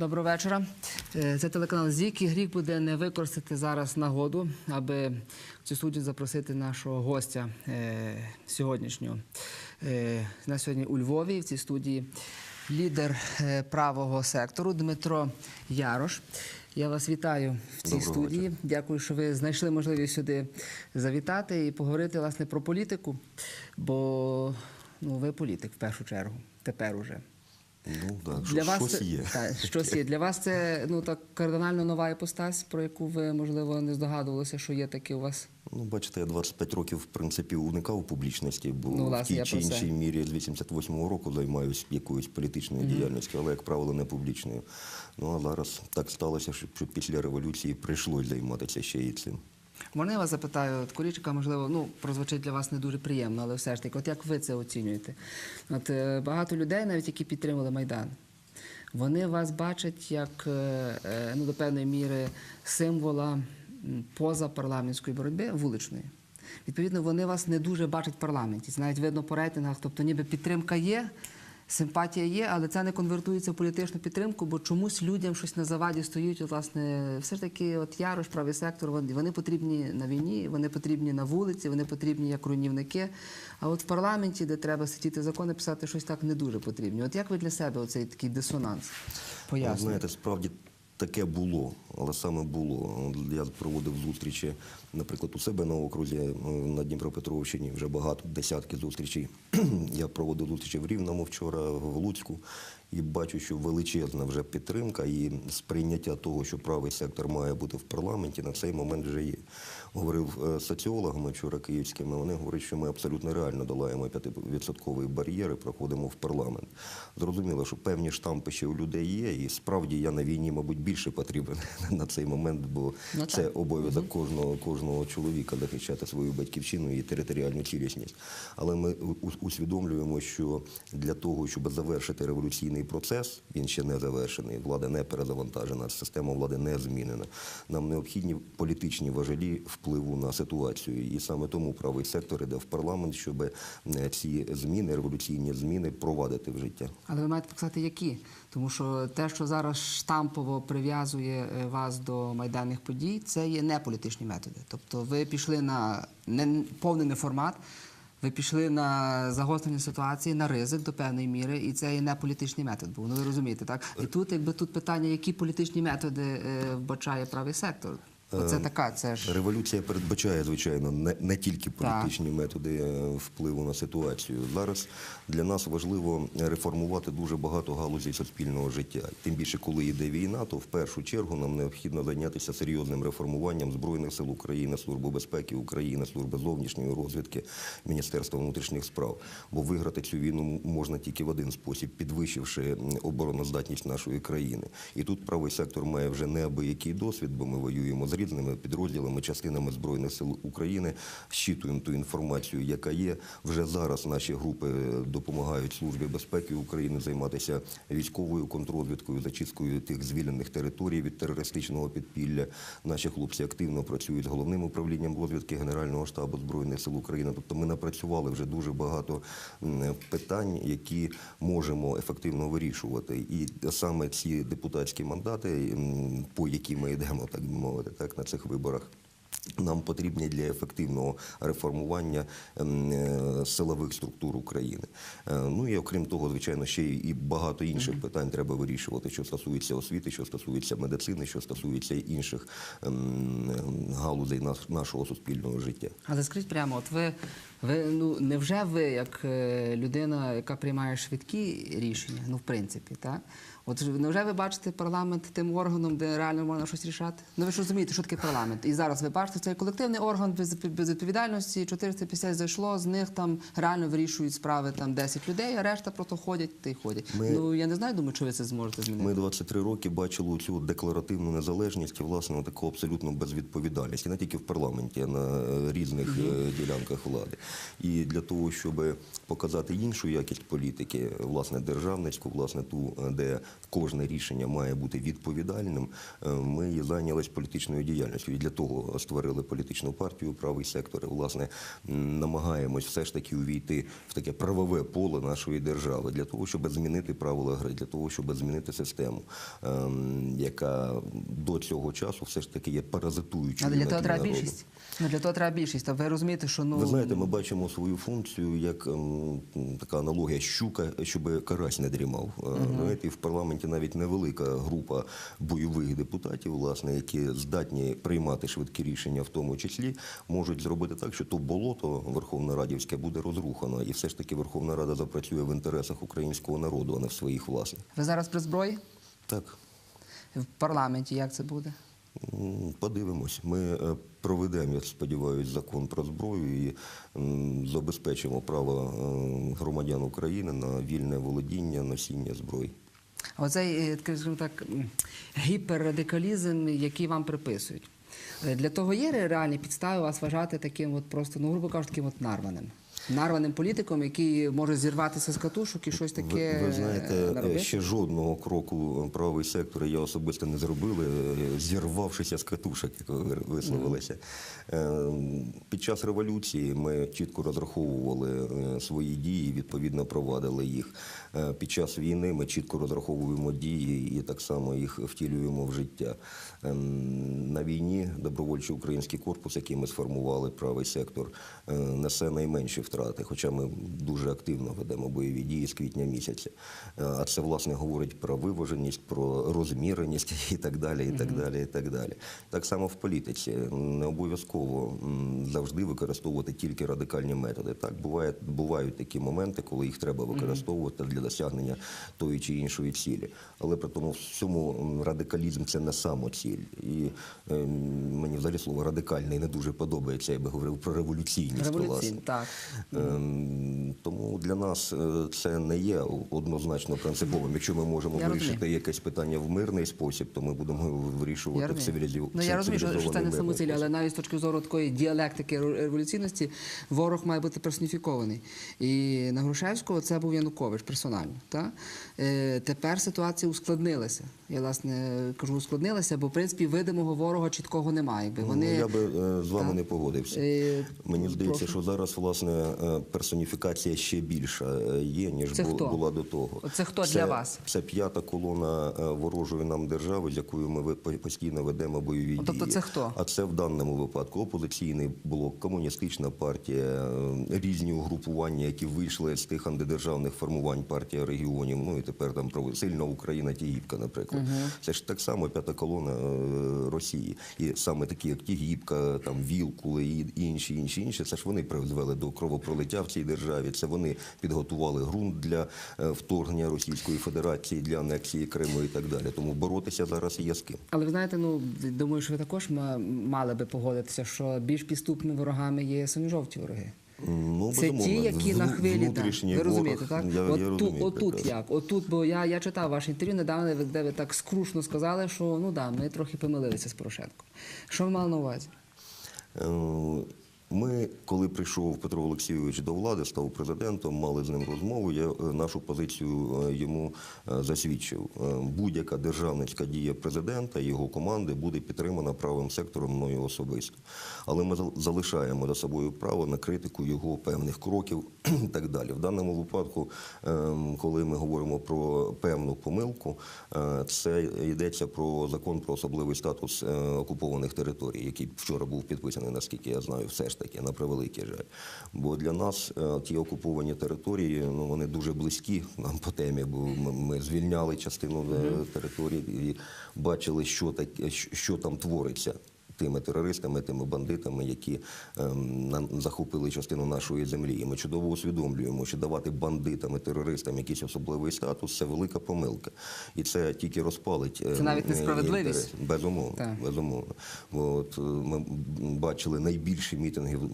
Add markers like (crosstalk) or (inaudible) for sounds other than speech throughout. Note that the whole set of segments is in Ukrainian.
Доброго вечора. Е, Це телеканал ЗІК. І гріх буде не використати зараз нагоду, аби в цю студію запросити нашого гостя е, сьогоднішнього. Е, на сьогодні у Львові в цій студії лідер правого сектору Дмитро Ярош. Я вас вітаю в цій Доброго студії. вечора. Дякую, що ви знайшли можливість сюди завітати і поговорити власне про політику. Бо ну, ви політик в першу чергу. Тепер уже. Ну так, Для вас щось це, є. Та, щось є. Для вас це ну так кардинально нова іпостась, про яку ви можливо не здогадувалися, що є таке у вас. Ну, бачите, я 25 років, в принципі, уникав публічності, бо Ну, в тій чи це. іншій мірі з 88-го року займаюся якоюсь політичною діяльністю, але, як правило, не публічною. Ну, а зараз так сталося, що, після революції прийшлось займатися ще і цим. Можна вас запитаю, от Корічка, можливо, ну прозвучить для вас не дуже приємно, але все ж таки, от як ви це оцінюєте? От е, багато людей, навіть які підтримали Майдан, вони вас бачать як е, е, ну, до певної міри символа позапарламентської боротьби вуличної. Відповідно, вони вас не дуже бачать в парламенті. Це навіть видно по рейтингах, тобто ніби підтримка є. Симпатія є, але це не конвертується в політичну підтримку, бо чомусь людям щось на заваді стоїть. Власне, все ж таки, от Ярош, правий сектор, вони, потрібні на війні, вони потрібні на вулиці, вони потрібні як руйнівники. А от в парламенті, де треба сидіти закони, писати щось так не дуже потрібні. От як ви для себе оцей такий дисонанс пояснюєте? Справді таке було, але саме було. Я проводив зустрічі, наприклад, у себе на окрузі е, на Дніпропетровщині вже багато десятки зустрічей. (clears throat) Я проводив зустрічі в Рівному вчора, в Луцьку, і бачу, що величезна вже підтримка і сприйняття того, що правий сектор має бути в парламенті, на цей момент вже є. Говорив е, з соціологами вчора київськими. Вони говорять, що ми абсолютно реально долаємо 5% бар'єри, проходимо в парламент. Зрозуміло, що певні штампи ще у людей є, і справді я на війні, мабуть, більше потрібен (laughs) на цей момент, бо Ну, це обов'язок кожного, кожного чоловіка захищати свою батьківщину і територіальну цілісність. Але ми усвідомлюємо, що для того, щоб завершити революційний процес, він ще не завершений, влада не перезавантажена, система влади не змінена. Нам необхідні політичні важелі впливу на ситуацію. І саме тому правий сектор іде в парламент, щоб ці зміни, революційні зміни, провадити в життя. Але ви маєте показати, які. Тому що те, що зараз штампово прив'язує е, вас до майданних подій, це є не політичні методи. Тобто ви пішли на не, повний неформат, ви пішли на загострення ситуації, на ризик до певної міри, і це є не політичний метод. Був. Ну ви розумієте, так? І тут, якби тут питання, які політичні методи е, вбачає правий сектор. Оце така, це ж. Революція передбачає, звичайно, не, не тільки політичні методи е, впливу на ситуацію. Зараз для нас важливо реформувати дуже багато галузей суспільного життя. Тим більше, коли йде війна, то в першу чергу нам необхідно зайнятися серйозним реформуванням Збройних сил України, Служби безпеки України, Служби зовнішньої розвідки, Міністерства внутрішніх справ. Бо виграти цю війну можна тільки в один спосіб, підвищивши обороноздатність нашої країни. І тут правий сектор має вже неабиякий досвід, бо ми воюємо з різними підрозділами, частинами збройних сил України, щитуємо ту інформацію, яка є. Вже зараз наші групи допомагають службі безпеки України займатися військовою контррозвідкою, зачисткою тих звільнених територій від терористичного підпілля. Наші хлопці активно працюють з головним управлінням розвідки Генерального штабу збройних сил України. Тобто ми напрацювали вже дуже багато питань, які можемо ефективно вирішувати. І саме ці депутатські мандати, по які ми йдемо, так би мовити, так на цих виборах. Нам потрібні для ефективного реформування ем, е, силових структур України. Е, Ну і окрім того, звичайно, ще і багато інших питань треба вирішувати, що стосується освіти, що стосується медицини, що стосується інших ем, галузей нашого суспільного життя. Але скажіть прямо, от ви, ви ну невже ви, як е, людина, яка приймає швидкі рішення, ну в принципі, так? От невже ви бачите парламент тим органом, де реально можна щось рішати? Ну ви ж розумієте, що таке парламент? І зараз ви бачите цей колективний орган без, відповідальності, 450 зайшло, з них там реально вирішують справи там 10 людей, а решта просто ходять та й ходять. Ми- Ну я не знаю, думаю, чи ви це зможете змінити. Ми 23 роки бачили цю декларативну незалежність і власне таку абсолютну безвідповідальність, і не тільки в парламенті, а на е, різних е, ділянках влади. І для того, щоб показати іншу якість політики, власне, державницьку, власне, ту, е, де кожне рішення має бути відповідальним, е, ми і зайнялись політичною діяльністю. І для того створили політичну партію правий сектор. І, власне, намагаємось все ж таки увійти в таке правове поле нашої держави для того, щоб змінити правила гри, для того, щоб змінити систему, ем, яка до цього часу все ж таки є паразитуючою. Але для того треба більшість. Ну для того треба більшість. Та ви розумієте, що ну Ви знаєте, ми бачимо свою функцію як ем, така аналогія щука, щоб карась не дрімав. Е, Знаєте, і в парламенті навіть невелика група бойових депутатів, власне, які здатні приймати швидкі рішення, в тому числі, можуть зробити так, що то болото Верховна Радівське буде розрухано, і все ж таки Верховна Рада запрацює в інтересах українського народу, а не в своїх власних. ви зараз при зброї Так. в парламенті. Як це буде? Подивимось. Ми е, проведемо, я сподіваюся, закон про зброю і забезпечимо право е, громадян України на вільне володіння, носіння зброї. Оцей, е, скажімо так, гіперрадикалізм, який вам приписують. Е, Для того є реальні підстави вас вважати таким, от просто, ну, грубо кажучи, таким от нарваним. Нарваним політиком, який може зірватися з катушок і щось таке ви, ви знаєте, е, наробити? ще жодного кроку правий сектор я особисто не зробили, е, зірвавшися з катушок, як ви висловилися. Е, Під час революції ми чітко розраховували свої дії, відповідно провадили їх. Під час війни ми чітко розраховуємо дії і так само їх втілюємо в життя. Ем, На війні добровольчий український корпус, який ми сформували, правий сектор, несе найменші втрати, хоча ми дуже активно ведемо бойові дії з квітня місяця. Е, А це власне говорить про виваженість, про розміреність і так далі. І так далі, і так далі. Так само в політиці не обов'язково завжди використовувати тільки радикальні методи. Так буває, бувають такі моменти, коли їх треба використовувати для досягнення тої чи іншої цілі. Але при тому всьому радикалізм це не самоціль. І е, мені взагалі слово радикальний не дуже подобається. Я би говорив про революційність. Революційний, власне. так. Ем, Тому для нас е, це не є однозначно принциповим. Якщо ми можемо Я вирішити розумію. якесь питання в мирний спосіб, то ми будемо вирішувати в розумію. цивілізі- Ну, я розумію, що, це не самоціль, але навіть з точки зору такої діалектики революційності ворог має бути персоніфікований. І на Грушевського це був Янукович персонально. Та? Е, тепер ситуація ускладнилася. Я власне кажу, ускладнилася, бо в принципі видимого ворога чіткого немає. Якби вони Ну, я би е, з вами Так. не погодився. Е, Мені здається, прошу. що зараз власне е, персоніфікація ще більша е, є, ніж Це бу- хто? була до того. Це хто для вас? Це п'ята колона ворожої нам держави, з якою ми постійно ведемо бойові Ну, тобто це хто? А це в даному випадку опозиційний блок, комуністична партія, різні угрупування, які вийшли з тих антидержавних формувань партія регіонів. Ну і тепер там сильна Україна Тігіпка, наприклад. Це ж так само п'ята колона е, Росії. І саме такі, як Тігіпка, там Вілкули і інші, інші, інші, це ж вони призвели до кровопролиття в цій державі. Це вони підготували ґрунт для е, вторгнення Російської Федерації, для анексії Криму і так далі. Тому боротися зараз є з ким. Але ви знаєте, ну думаю, що ви також ма- мали би погодитися, що більш підступними ворогами є самі жовті вороги. Ну, Це безумовно, ті, які на хвилі внутрішній Ви розумієте, так? Я, От я ту- розумію отут так. як, отут, бо я, я читав ваше інтерв'ю недавно, де ви так скрушно сказали, що ну да, ми трохи помилилися з Порошенком. Що ви мали на увазі? Ми, коли прийшов Петро Олексійович до влади, став президентом, мали з ним розмову. Я е, нашу позицію е, йому е, засвідчив. Будь-яка державницька дія президента його команди буде підтримана правим сектором мною особисто. Але ми зал- залишаємо за собою право на критику його певних кроків і так далі. В даному випадку, е, коли ми говоримо про певну помилку, це йдеться про закон про особливий статус окупованих територій, який вчора був підписаний, наскільки я знаю, все ж таки на превеликий жаль. Бо для нас е, ті окуповані території, ну вони дуже близькі нам по темі, бо ми, ми звільняли частину mm -hmm. території і бачили, що таке, що- що там твориться. Тими терористами, тими бандитами, які ем, захопили частину нашої землі. І ми чудово усвідомлюємо, що давати бандитам і терористам якийсь особливий статус це велика помилка. І це тільки розпалить е, Це навіть е, несправедливість. Безумовно, Так. безумовно. От е, ми бачили найбільші мітинги в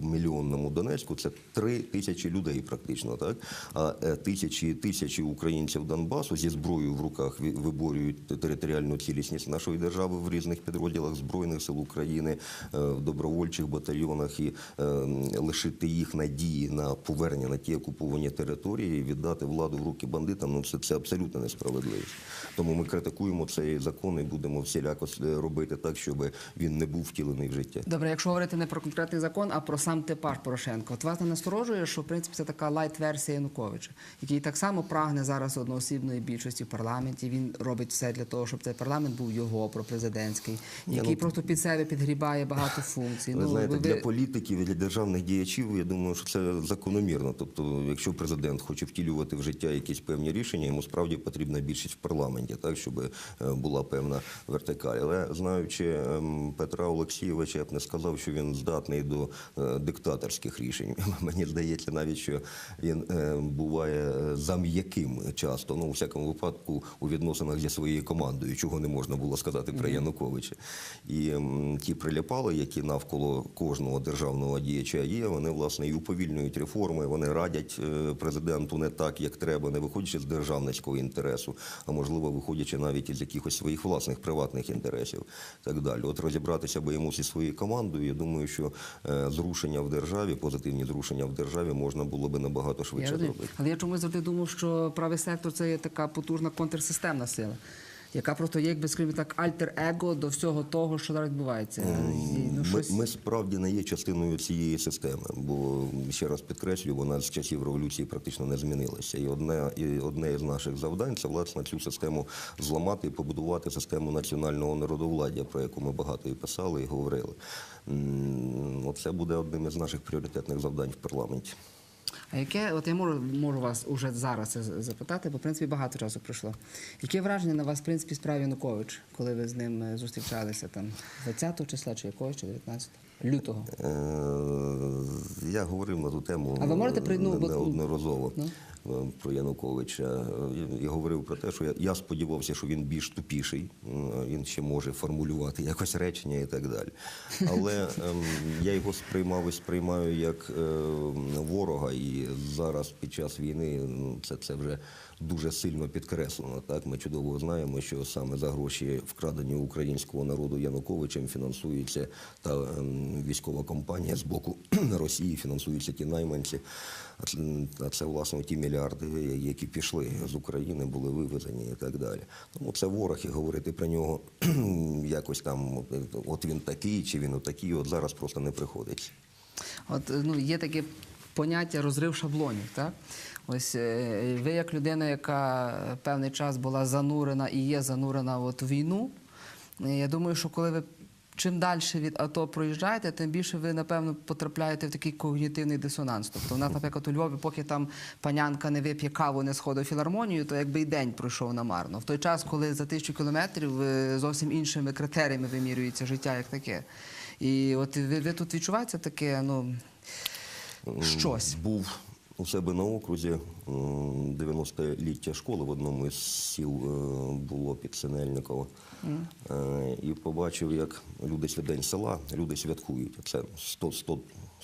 в мільйонному Донецьку. Це три тисячі людей, практично, так а е, тисячі тисячі українців Донбасу зі зброєю в руках виборюють територіальну цілісність нашої держави в різних підрозділах збройних сил сил України е, в добровольчих батальйонах і е, лишити їх надії на повернення на ті окуповані території, і віддати владу в руки бандитам. Ну це, це абсолютно несправедливість. Тому ми критикуємо цей закон і будемо всіляко е, робити так, щоб він не був втілений в життя. Добре, якщо говорити не про конкретний закон, а про сам типаж Порошенка. От вас не насторожує, що в принципі це така лайт-версія Януковича, який так само прагне зараз одноосібної більшості в парламенті. Він робить все для того, щоб цей парламент був його пропрезидентський, який ну, просто під себе підгрібає багато функцій. Ви знаєте, ви- для політиків і для державних діячів я думаю, що це закономірно. Тобто, якщо президент хоче втілювати в життя якісь певні рішення, йому справді потрібна більшість в парламенті, так щоб е, була певна вертикаль. Але знаючи ем, Петра Олексійовича, я б не сказав, що він здатний до е, диктаторських рішень. (laughs) Мені здається, навіть що він е, буває е, зам'яким часто. Ну, у всякому випадку, у відносинах зі своєю командою, чого не можна було сказати про Януковича. І ті приліпали, які навколо кожного державного діяча є, вони власне і уповільнюють реформи, вони радять е, президенту не так, як треба, не виходячи з державницького інтересу, а можливо, виходячи навіть із якихось своїх власних приватних інтересів. Так далі. От розібратися би йому зі своєю командою. Я думаю, що е, зрушення в державі, позитивні зрушення в державі можна було би набагато швидше розумію. зробити. Але я чомусь завжди думав, що правий сектор це є така потужна контрсистемна сила, яка просто є, якби скажімо так, альтер-его до всього того, що зараз відбувається. Ну, Ми, щось... ми справді не є частиною цієї системи, бо ще раз підкреслюю, вона з часів революції практично не змінилася. І одне, і одне із наших завдань це власне цю систему зламати і побудувати систему національного народовладдя, про яку ми багато і писали, і говорили. Оце буде одним із наших пріоритетних завдань в парламенті. А яке, от я можу, можу вас уже зараз це запитати, бо в принципі багато часу пройшло. Яке враження на вас, в принципі, справі Янукович, коли ви з ним е, зустрічалися там 20-го числа чи якогось, чи 19 лютого? Е, Я говорив на ту тему А ви можете прийну... не- неодноразово Ну? Е, про Януковича. Е, Я говорив про те, що я, я сподівався, що він більш тупіший, е, він ще може формулювати якось речення і так далі. Але ем, я його сприймав і сприймаю як ворога, і зараз під час війни це, це вже дуже сильно підкреслено. Так ми чудово знаємо, що саме за гроші вкрадені українського народу Януковичем фінансується та ем, військова компанія з боку (clears throat) Росії, фінансуються ті найманці. А це, власне ті мільярди, які пішли з України, були вивезені і так далі. Тому це ворог і говорити про нього (clears throat) якось там, от, він такий чи він отакий, от зараз просто не приходиться. От ну є таке поняття розрив шаблонів. Так? Ось е, ви, як людина, яка певний час була занурена і є занурена от війну. е, Я думаю, що коли ви чим далі від АТО проїжджаєте, тим більше ви, напевно, потрапляєте в такий когнітивний дисонанс. Тобто, у наприклад, у Львові, поки там панянка не вип'є каву, не сходить філармонію, то якби і день пройшов намарно. В той час, коли за тисячу кілометрів е, зовсім іншими критеріями вимірюється життя як таке. І от ви, ви тут відчуваєте таке, ну щось. Був у себе на окрузі 90-ліття школи в одному із сіл е, було під Синельниково. Е, І побачив, як люди день села, люди святкують. Це 100, 100,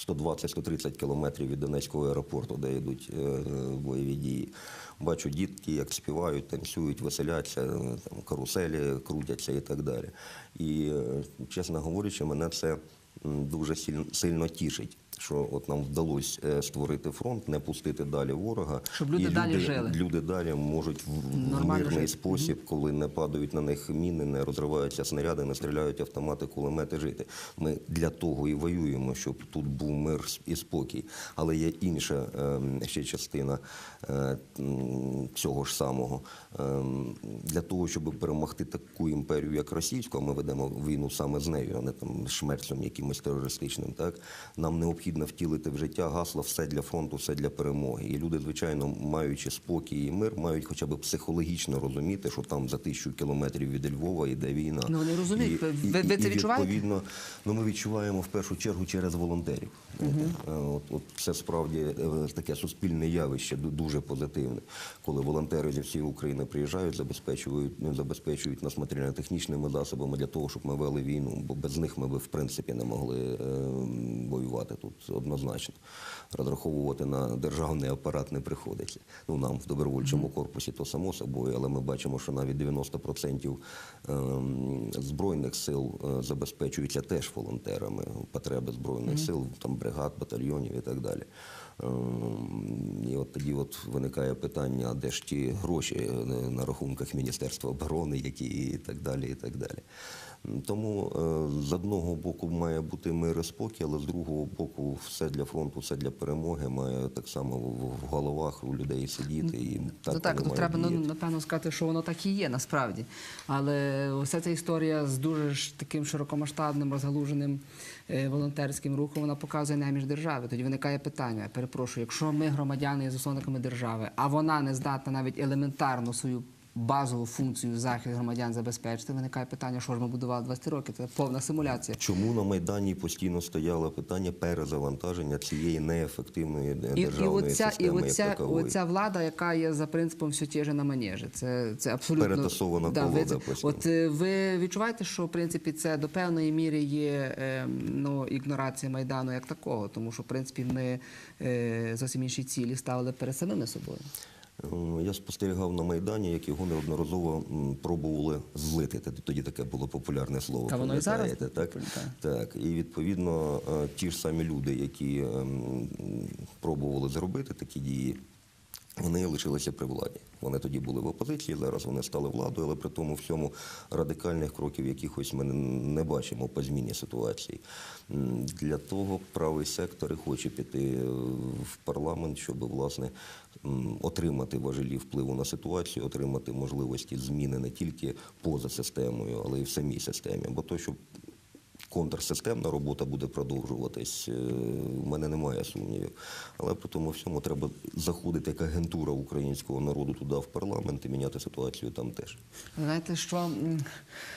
120-130 кілометрів від Донецького аеропорту, де йдуть е, бойові дії. Бачу дітки, як співають, танцюють, веселяться, там, каруселі крутяться і так далі. І, чесно говорячи, мене це дуже сильно тішить, що от нам вдалося е, створити фронт, не пустити далі ворога. Щоб люди і далі люди, жили. люди далі можуть в, Нормально мирний жити. спосіб, коли не падають на них міни, не розриваються снаряди, не стріляють автомати, кулемети жити. Ми для того і воюємо, щоб тут був мир і спокій. Але є інша ем, ще частина е, цього ж самого. Ем, Для того, щоб перемогти таку імперію, як російську, а ми ведемо війну саме з нею, а не там шмерцем якимось терористичним. Так нам необхідно втілити в життя гасло все для фронту, все для перемоги. І люди, звичайно, маючи спокій і мир, мають хоча б психологічно розуміти, що там за тисячу кілометрів від Львова йде війна. Ну, вони розуміють. Ви- ви це і відчуваєте? Відповідно, ну ми відчуваємо в першу чергу через волонтерів. Е, От, от це справді е, таке суспільне явище, дуже позитивне, коли волонтери зі всієї України приїжджають, забезпечують, ну, забезпечують нас матеріально-технічними засобами для того, щоб ми вели війну, бо без них ми би в принципі не могли е, воювати тут. Однозначно. Розраховувати на державний апарат не приходиться. Ну, нам в добровольчому корпусі то само собою, але ми бачимо, що навіть 90% ем, збройних сил е, забезпечуються теж волонтерами. Потреби збройних сил, там бригад, батальйонів і так далі. Ем, І от тоді от виникає питання, а де ж ті гроші е, на рахунках Міністерства оборони, які і так далі, і так далі. Тому е, з одного боку має бути мир і спокій, але з другого боку все для фронту, все для перемоги має так само в головах у людей сидіти. І так, Ну, так, ну, треба ну, напевно сказати, що воно так і є насправді. Але уся ця історія з дуже ж таким широкомасштабним, розгалуженим е, волонтерським рухом, вона показує неміж держави. Тоді виникає питання. Перепрошую, якщо ми громадяни є засновниками держави, а вона не здатна навіть елементарно свою базову функцію захист громадян забезпечити, виникає питання, що ж ми будували 20 років. Це повна симуляція. Чому на Майдані постійно стояло питання перезавантаження цієї неефективної е, І, і державної оця, і оця, як такової? оця влада, яка є за принципом все ті же на манежі. Це, це абсолютно Перетасована ви колода постійно. От е, ви відчуваєте, що в принципі це до певної міри є е, ну, ігнорація майдану як такого, тому що в принципі ми е, зовсім інші цілі ставили перед самими собою. Я спостерігав на Майдані, як його неодноразово пробували злити. Тоді таке було популярне слово. Та воно і зараз так? так. І відповідно е, ті ж самі люди, які ем, пробували зробити такі дії. Вони лишилися при владі. Вони тоді були в опозиції, зараз вони стали владою, але при тому всьому радикальних кроків якихось ми не бачимо по зміні ситуації. Для того правий сектор і хоче піти е, в парламент, щоб власне отримати важелі впливу на ситуацію, отримати можливості зміни не тільки поза системою, але й в самій системі. Бо то, що контрсистемна робота буде продовжуватись. е, У мене немає сумнівів. Але при тому всьому треба заходити як агентура українського народу туди в парламент і міняти ситуацію там теж. Знаєте, що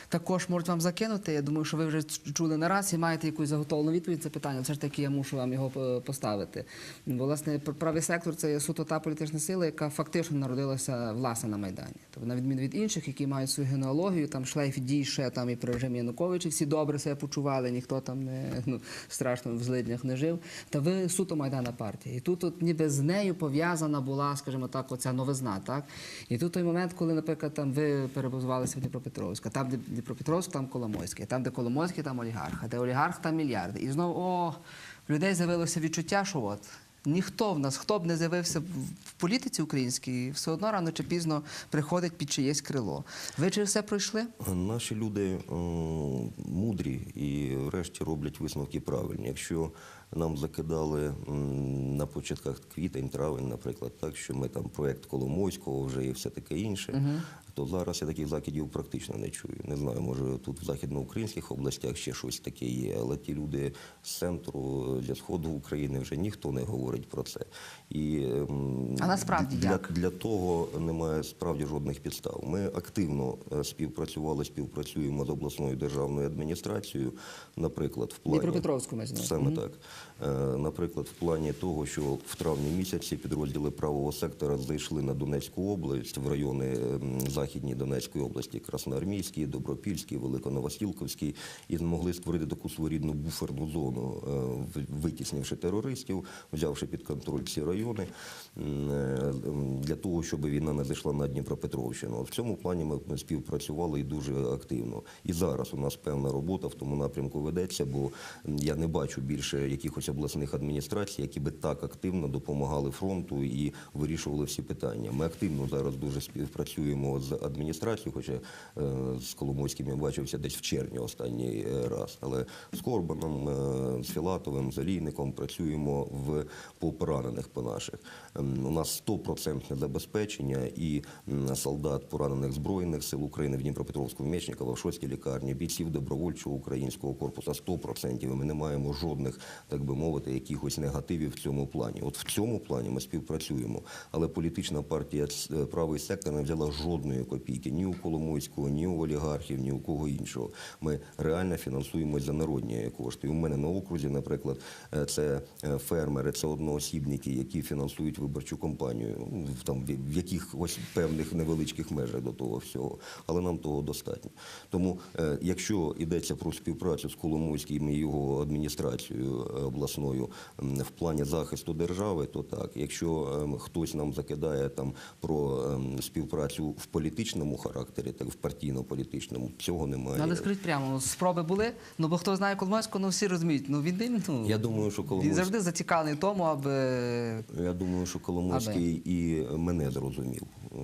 також можуть вам закинути. Я думаю, що ви вже чули не раз і маєте якусь заготовлену відповідь це питання. Все ж таки я мушу вам його поставити. Бо, власне, пр- правий сектор це суто та політична сила, яка фактично народилася власне на Майдані. Тобто, на відміну від інших, які мають свою генеалогію, там шлейф дій ще там і при режимі Януковича, всі добре себе почували, ніхто там не ну, страшно в злиднях не жив. Та ви суто Майдана партія. І тут от, ніби з нею пов'язана була, скажімо так, оця новизна. Так? І тут той момент, коли, наприклад, там ви перебувалися в Дніпропетровську, там, де Дніпропетровськ, там Коломойський, там, де Коломойський, там олігарх, а де олігарх, там мільярди. І знову о, людей з'явилося відчуття, що от. Ніхто в нас, хто б не з'явився в- політиці українській, все одно рано чи пізно приходить під чиєсь крило. Ви через все пройшли? Наші люди е, мудрі і врешті роблять висновки правильні. Якщо нам закидали м, на початках квітень, травень, наприклад, так що ми там проект Коломойського вже і все таке інше, то зараз я таких закидів практично не чую. Не знаю, може тут в західноукраїнських областях ще щось таке є, але ті люди з центру, зі сходу України вже ніхто не говорить про це. І ем, А насправді для, як? для того немає справді жодних підстав. Ми активно е, співпрацювали, співпрацюємо з обласною державною адміністрацією, наприклад, в плані Дніпропетровську на увазі. саме так. Е, Наприклад, в плані того, що в травні місяці підрозділи правого сектора зайшли на Донецьку область в райони ем, Західній Донецької області, Красноармійський, Добропільський, Великоновосілковський, і змогли створити таку своєрідну буферну зону, е, витіснивши терористів, взявши під контроль ці райони е, для того, щоб війна не зайшла на Дніпропетровщину. В цьому плані ми співпрацювали і дуже активно. І зараз у нас певна робота в тому напрямку ведеться, бо я не бачу більше якихось обласних адміністрацій, які би так активно допомагали фронту і вирішували всі питання. Ми активно зараз дуже співпрацюємо з адміністрацією, хоча е, з Коломойським я бачився десь в червні останній е, раз. Але з Корбаном, е, з Філатовим, з Олійником працюємо в по поранених по наших. Ем, У нас 100% забезпечення і солдат поранених збройних сил України в Дніпропетровську, в Мечникова, в шостій лікарні, бійців добровольчого українського корпусу 100%. І Ми не маємо жодних, так би мовити, якихось негативів в цьому плані. От в цьому плані ми співпрацюємо. Але політична партія «Ц- правий сектор не взяла жодної жодної копійки ні у Коломойського, ні у олігархів, ні у кого іншого. Ми реально фінансуємось за народні кошти. У мене на окрузі, наприклад, е, це е, фермери, це одноосібники, які фінансують виборчу кампанію, ну, в- там в- якихось певних невеличких межах до того всього. Але нам того достатньо. Тому, е, якщо йдеться про співпрацю з Коломойським і його адміністрацією обласною в плані захисту держави, то так. Якщо ем, хтось нам закидає там про ем, співпрацю в політичному характері, так в партійно-політичному, цього немає. Ну, але скажіть прямо, ну, спроби були. Ну бо хто знає Коломойського, ну всі розуміють. Ну він ну, Я думаю, що він завжди зацікавлений тому, аби Я думаю, що Коломойський і мене зрозумів, Е,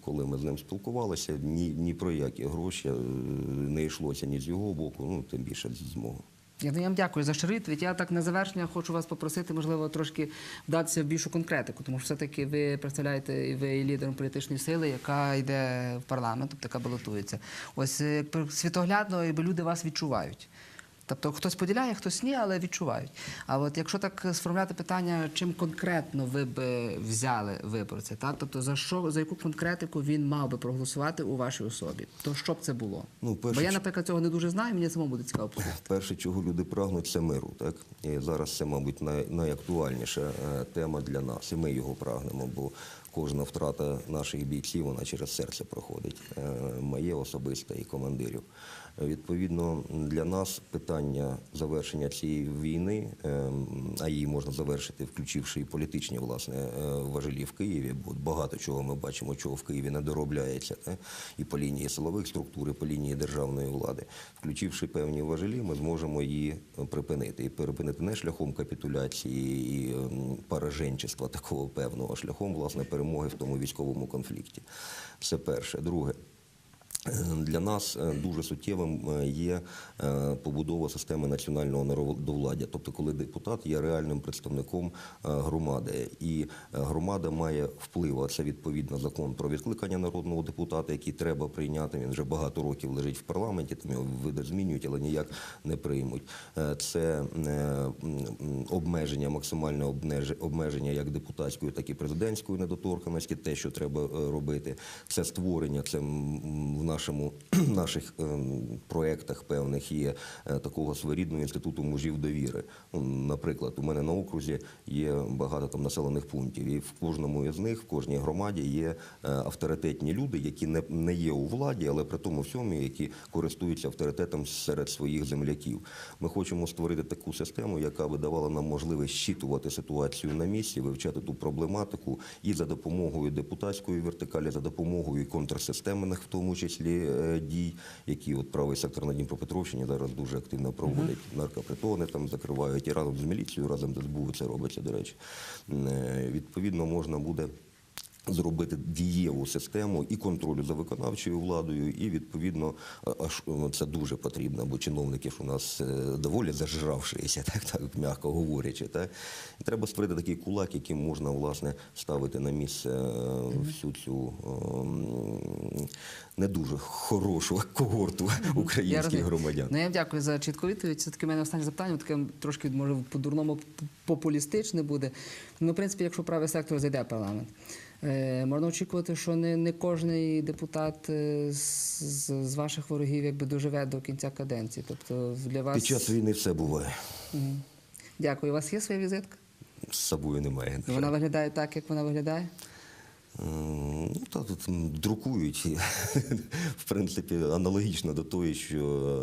коли ми з ним спілкувалися. Ні, ні про які гроші е, не йшлося ні з його боку, ну тим більше з мого. Я, ну, вам дякую за ширит. відповідь. Я так на завершення хочу вас попросити, можливо, трошки вдатися в більшу конкретику, тому що все-таки ви представляєте і ви лідером політичної сили, яка йде в парламент, тобто яка балотується. Ось е, світоглядно, якби люди вас відчувають. Тобто хтось поділяє, хтось ні, але відчувають. А от якщо так сформуляти питання, чим конкретно ви б е, взяли виборця, так? тобто за що за яку конкретику він мав би проголосувати у вашій особі, то що б це було? Ну, перше, Бо я, наприклад, цього не дуже знаю, мені самому буде цікаво послухати. Перше, чого люди прагнуть, це миру. Так і зараз це, мабуть, най, найактуальніша е, тема для нас, і ми його прагнемо, бо кожна втрата наших бійців вона через серце проходить. Е, Моє особисте і командирів. Е, Відповідно, для нас питання завершення цієї війни, е, а її можна завершити, включивши і політичні власне е, важелі в Києві, бо багато чого ми бачимо, чого в Києві не доробляється, те, і по лінії силових структур, і по лінії державної влади. Включивши певні важелі, ми зможемо її е, припинити. І припинити не шляхом капітуляції і ем, пораженчества такого певного, а шляхом власне перемоги в тому військовому конфлікті. Це перше. Друге. Для нас е, дуже суттєвим е, є е, побудова системи національного народовладдя. Тобто, коли депутат є реальним представником громади, і громада має вплив. А це відповідно закон про відкликання народного депутата, який треба прийняти. Він вже багато років лежить в парламенті, там його види змінюють, але ніяк не приймуть. Це обмеження, максимальне обмеження як депутатської, так і президентської недоторканості, те, що треба робити. Це створення, це в нашому (clears throat) наших ем, проєктах певних є е, такого своєрідного інституту мужів довіри. Ну, Наприклад, у мене на окрузі є багато там населених пунктів, і в кожному із них, в кожній громаді є е, авторитетні люди, які не, не є у владі, але при тому всьому, які користуються авторитетом серед своїх земляків. Ми хочемо створити таку систему, яка би давала нам можливість щитувати ситуацію на місці, вивчати ту проблематику і за допомогою депутатської вертикалі, за допомогою контрсистемних, в тому числі е, дій, які от правий сектор на Дніпропетровщині зараз дуже активно проводить. Наркопритони там закривають і разом з міліцією, разом з СБУ це робиться, до речі. Е, Відповідно, можна буде. Зробити дієву систему і контролю за виконавчою владою, і відповідно ну, це дуже потрібно, бо чиновники ж у нас е, доволі зажравшися, (laughs) так так м'яко говорячи. Так і треба створити такий кулак, яким можна власне ставити на місце е, всю цю ем, не дуже хорошу когорту українських розумію. громадян. Ну я дякую за чітку відповідь. Це таке в мене останнє запитання, таке трошки може по-дурному популістичне буде. Ну, в принципі, якщо правий сектор зайде в парламент, можна очікувати, що не, не кожний депутат е, з, з- ваших ворогів якби доживе до кінця каденції. Тобто для вас Під час війни все буває. Дякую. У вас є своя візитка? З собою немає. Вона виглядає так, як вона виглядає. Ну, та тут друкують, (laughs) в принципі, аналогічно до тої, що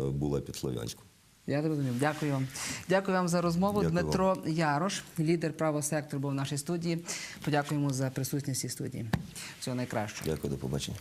е, була під Слов'янську. Я зрозумів. Дякую вам. Дякую вам за розмову. Дякую Дмитро Ярош, лідер правого сектору, був в нашій студії. Подякуємо за присутність в студії. Всього найкращого. Дякую, до побачення.